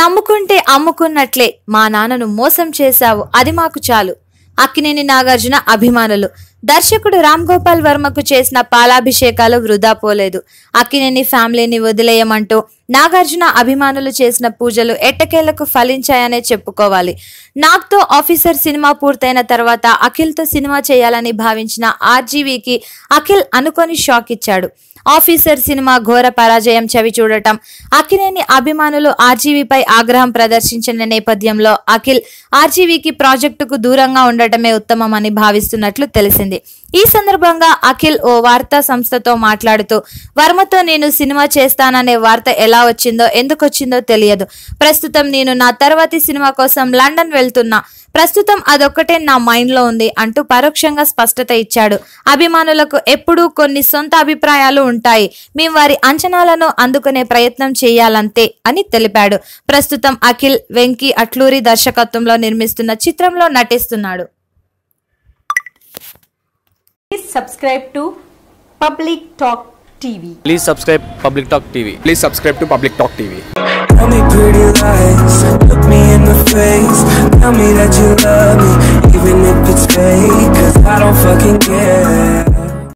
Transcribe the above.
నమ్ముకుంటే అమ్ముకున్నట్లే మా నాన్నను మోసం చేశావు. అది మాకు చాలు. అక్కినేని నాగార్జున అభిమానులు. దర్శకుడు రామ్ గోపాల్ వర్మకు చేసిన పాలాభిషేకాలు వృధా పోలేదు. అక్కినేని ఫ్యామిలీని వదిలేయమంటూ నాగార్జున అభిమానులు చేసిన పూజలు ఎట్టకేలకు ఫలించాయనే చెప్పుకోవాలి. నాగ్తో ఆఫీసర్ సినిమా పూర్తయిన తర్వాత అఖిల్తో సినిమా చేయాలని భావించిన ఆర్జీవీకి అఖిల్ అనుకొని షాక్ ఇచ్చాడు. ఆఫీసర్ సినిమా ఘోర పరాజయం చవి చూడటం అక్కినేని అభిమానులు ఆర్జీవీపై ఆగ్రహం ప్రదర్శించిన నేపథ్యంలో అఖిల్ ఆర్జీవీకి ప్రాజెక్టుకు దూరంగా ఉండటమే ఉత్తమమని భావిస్తున్నట్లు తెలిసింది. ఈ సందర్భంగా అఖిల్ ఓ వార్తా సంస్థతో మాట్లాడుతూ వర్మతో నేను సినిమా చేస్తాననే వార్త ఎలా వచ్చిందో ఎందుకు వచ్చిందో తెలియదు. ప్రస్తుతం నేను నా తర్వాతి సినిమా కోసం లండన్ వెళ్తున్నా. ప్రస్తుతం అదొక్కటే నా మైండ్లో ఉంది అంటూ పరోక్షంగా స్పష్టత ఇచ్చాడు. అభిమానులకు ఎప్పుడూ కొన్ని సొంత అభిప్రాయాలు ఉంటాయి. మేము వారి అంచనాలను అందుకునే ప్రయత్నం చేయాలంతే అని తెలిపాడు. ప్రస్తుతం అఖిల్ వెంకీ అట్లూరి దర్శకత్వంలో నిర్మిస్తున్న చిత్రంలో నటిస్తున్నాడు. Subscribe to Public Talk TV. Please subscribe Public Talk TV. Please subscribe to Public Talk TV. Tell me pretty lies, look me in the face. Tell me that you love me, even if it's fake. Cause I don't fucking care.